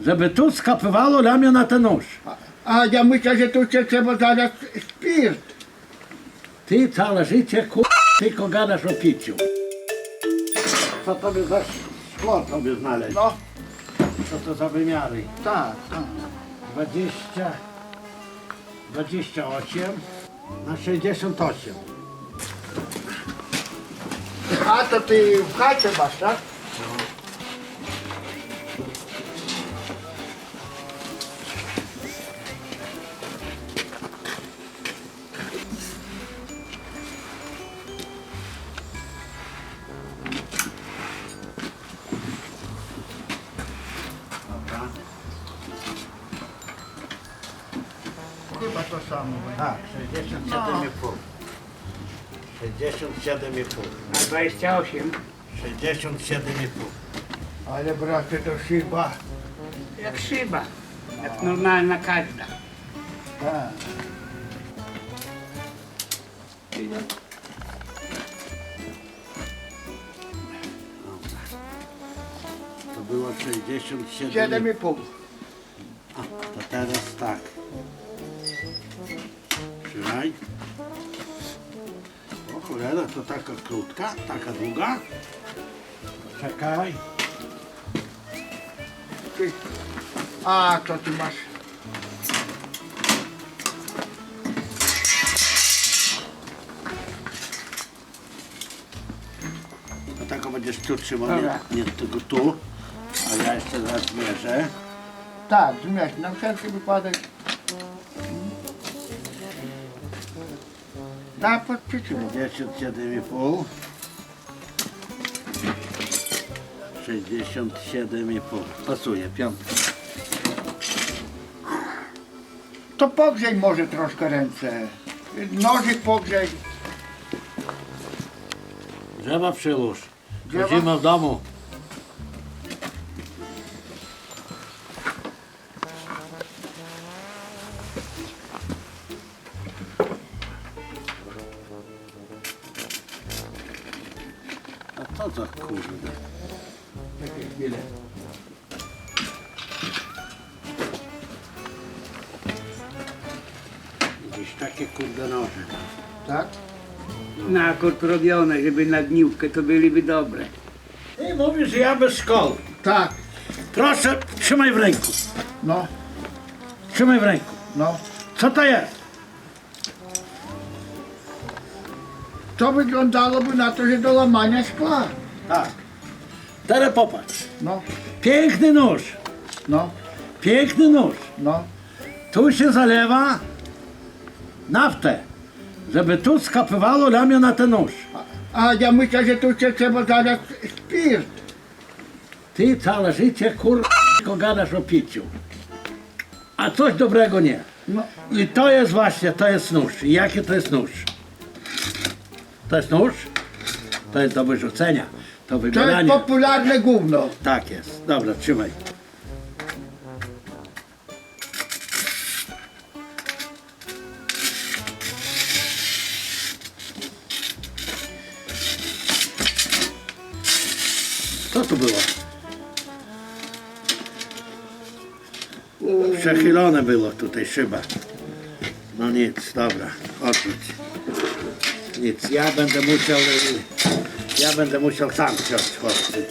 żeby tu skapywało ramię na ten nóż. A, a ja myślę, że tu się trzeba zadać spirt. Ty całe życie kur... tylko gadasz o piciu. Co tobie za szkło tobie znaleźć? No, Co to za wymiary? tak, tak. 20, 28 na 68. A to ty w chacie masz, tak? Chyba to samo. Tak, 67,5. 67,5. Na 28. 67,5. Ale bracie to chyba. Jak szyba. Jak normalna każda. Tak. To było 67,5. Siedem i pół. A, to teraz tak. Trzymaj. O cholera, to taka krótka, taka długa. Czekaj. Ty. A to ty masz. No tak będziesz tu trzymał, Dobra. nie, nie tylko tu. A ja jeszcze raz zmierzę. Tak, zmieść, na wszelki wypadek. Da pod przyczynę. 57,5. 67,5. Pasuje, piątka. To pogrzej może troszkę ręce. Nożyk pogrzej. Drzewa przyłóż. Drzewa? Chodzimy w domu. To za kurde. Takie chwile. Gdzieś takie kurde noże. Tak? Na akord robione, żeby na gniłkę to byliby dobre. Ty mówisz, że ja bez szkoły. Tak. Proszę, trzymaj w ręku. No, Trzymaj w ręku. no. Co to jest? To wyglądałoby na to, że do łamania szkła. Tak. Teraz popatrz. No, Piękny nóż. no, Piękny nóż. no. Tu się zalewa naftę, żeby tu skapywało ramię na ten nóż. A ja myślę, że tu się trzeba zadać spirt. Ty całe życie kur... tylko gadasz o piciu. A coś dobrego nie. No, I to jest właśnie, to jest nóż. I jaki to jest nóż? To jest nóż? To jest do wyrzucenia. To to jest popularne gówno. Tak jest. Dobra, trzymaj. Co tu było? Przechylone było tutaj szyba. No nic, dobra, odwróć. Nic, ja będę musiał, y, ja będę musiał sam wziąć chłopcy.